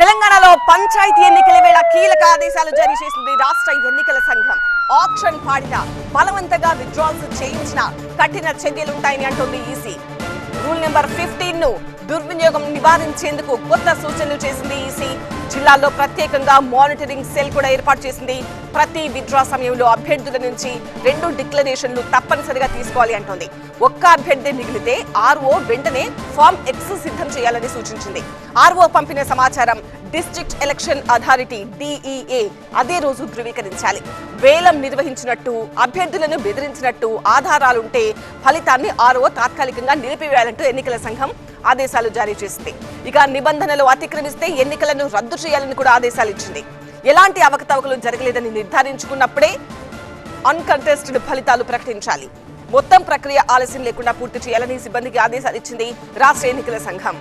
తెలంగాణలో పంచాయతీ ఎన్నికల వేళ కీలక ఆదేశాలు జారీ చేసింది రాష్ట్ర ఎన్నికల సంఘం. ఆక్షన్ పాడిన బలవంతంగా విత్డ్రాల్స్ చేయించిన కఠిన చర్యలుంటాయని అంటుంది ఈసీ. రూల్ నెంబర్ ఫిఫ్టీన్ను దుర్వినియోగం నివారించేందుకు కొత్త సూచనలు చేసింది ఈసీ. జిల్లాల్లో ప్రత్యేకంగా మానిటరింగ్ సెల్ కూడా ఏర్పాటు చేసింది. ప్రతి విత్డ్రా సమయంలో అభ్యర్థుల నుంచి రెండు డిక్లరేషన్లు తప్పనిసరిగా తీసుకోవాలి అంటోంది. ఒక్క అభ్యర్థి మిగిలితే ఆర్ఓ వెంటనే ఫామ్ ఎక్స్ సిద్ధం చేయాలని సూచించింది. ఆర్ఓ పంపిన సమాచారం డిస్ట్రిక్ట్ ఎలక్షన్ అథారిటీ డిఈఏ అదే రోజు ధృవీకరించాలి. వేలం నిర్వహించినట్టు అభ్యర్థులను బెదిరించినట్టు ఆధారాలుంటే ఫలితాన్ని ఆర్ఓ తాత్కాలికంగా నిలిపివేయాలంటూ ఎన్నికల సంఘం ఆదేశాలు జారీ చేసింది. ఇక నిబంధనలు అతిక్రమిస్తే ఎన్నికలను రద్దు చేయాలని కూడా ఆదేశాలు ఇచ్చింది ఎలాంటి అవకతవకలు జరగలేదని నిర్ధారించుకున్నప్పుడే అన్కంటెస్టెడ్ ఫలితాలు ప్రకటించాలి. మొత్తం ప్రక్రియ ఆలస్యం లేకుండా పూర్తి చేయాలని సిబ్బందికి ఆదేశాలు ఇచ్చింది రాష్ట్ర ఎన్నికల సంఘం.